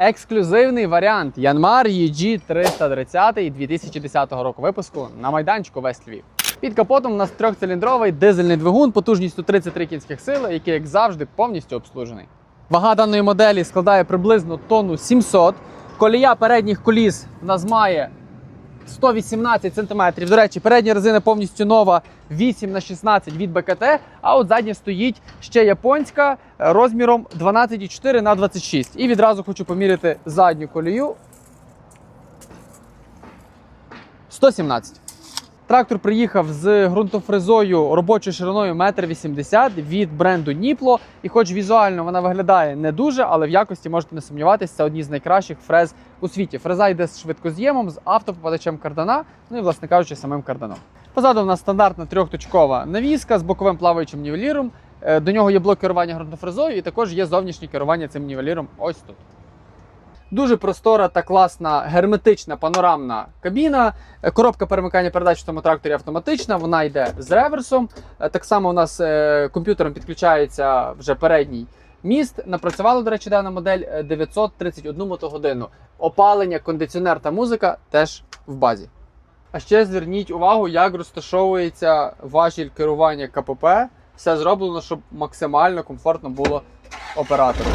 Ексклюзивний варіант Янмар EG 330 2010 року випуску на майданчику Вест Львів. Під капотом у нас трьохциліндровий дизельний двигун потужністю 33 кінських сили, який, як завжди, повністю обслужений. Вага даної моделі складає приблизно тонну 700. Колія передніх коліс в нас має 118 см. До речі, передня резина повністю нова 8 на 16 від БКТ, а от задня стоїть ще японська е, розміром 12,4 на 26. І відразу хочу поміряти задню колію. 117. Трактор приїхав з ґрунтофрезою робочою шириною 1,80 м від бренду Ніпло. І хоч візуально вона виглядає не дуже, але в якості можете не сумніватися, це одні з найкращих фрез у світі. Фреза йде з швидкоз'ємом, з автопопадачем кардана, ну і, власне кажучи, самим карданом. Позаду в нас стандартна трьохточкова навіска з боковим плаваючим нівеліром. Е, До нього є блок керування ґрунтофрезою, і також є зовнішнє керування цим нівеліром ось тут. Дуже простора та класна герметична панорамна кабіна. Е, Коробка перемикання передач в цьому тракторі автоматична, вона йде з реверсом. Е, Так само у нас е, комп'ютером підключається вже передній міст. Напрацювала, до речі, дана модель е, 931 мотогодину. Опалення, кондиціонер та музика теж в базі. А ще зверніть увагу, як розташовується важіль керування КПП. Все зроблено, щоб максимально комфортно було оператору.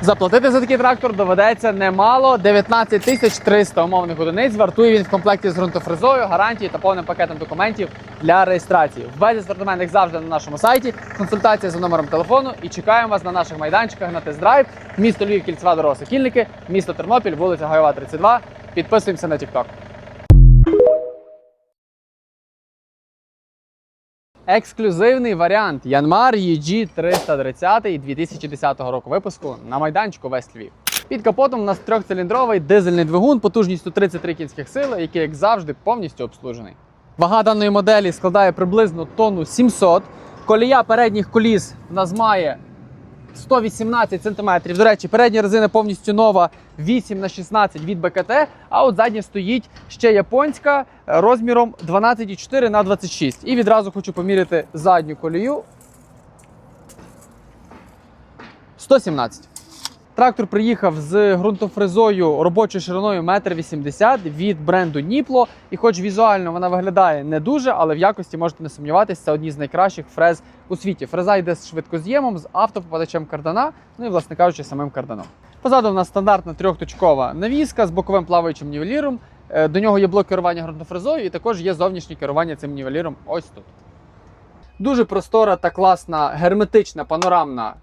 Заплатити за такий трактор доведеться немало 19 тисяч 300 умовних одиниць. Вартує він в комплекті з ґрунтофрезою, гарантією та повним пакетом документів для реєстрації. Весь асортимент, як завжди, на нашому сайті. Консультація за номером телефону. І чекаємо вас на наших майданчиках на тест-драйв. Місто Львів, кільцева дорога Сокільники, місто Тернопіль, вулиця Гайова, 32. Підписуємося на TikTok. Ексклюзивний варіант Янмар EG 330 2010 року випуску на майданчику Вест Львів. Під капотом у нас трьохциліндровий дизельний двигун потужністю 33 кінських сили, який, як завжди, повністю обслужений. Вага даної моделі складає приблизно тонну 700. Колія передніх коліс в нас має 118 см. До речі, передня резина повністю нова 8 на 16 від БКТ, а от задня стоїть ще японська е, розміром 12,4 на 26. І відразу хочу поміряти задню колію. 117. Трактор приїхав з ґрунтофрезою робочою шириною 1,80 м від бренду Ніпло. І хоч візуально вона виглядає не дуже, але в якості можете не сумніватися, це одні з найкращих фрез у світі. Фреза йде з швидкоз'ємом, з автопопадачем кардана, ну і, власне кажучи, самим карданом. Позаду в нас стандартна трьохточкова навіска з боковим плаваючим нівеліром. Е, До нього є блок керування ґрунтофрезою, і також є зовнішнє керування цим нівеліром ось тут. Дуже простора та класна герметична панорамна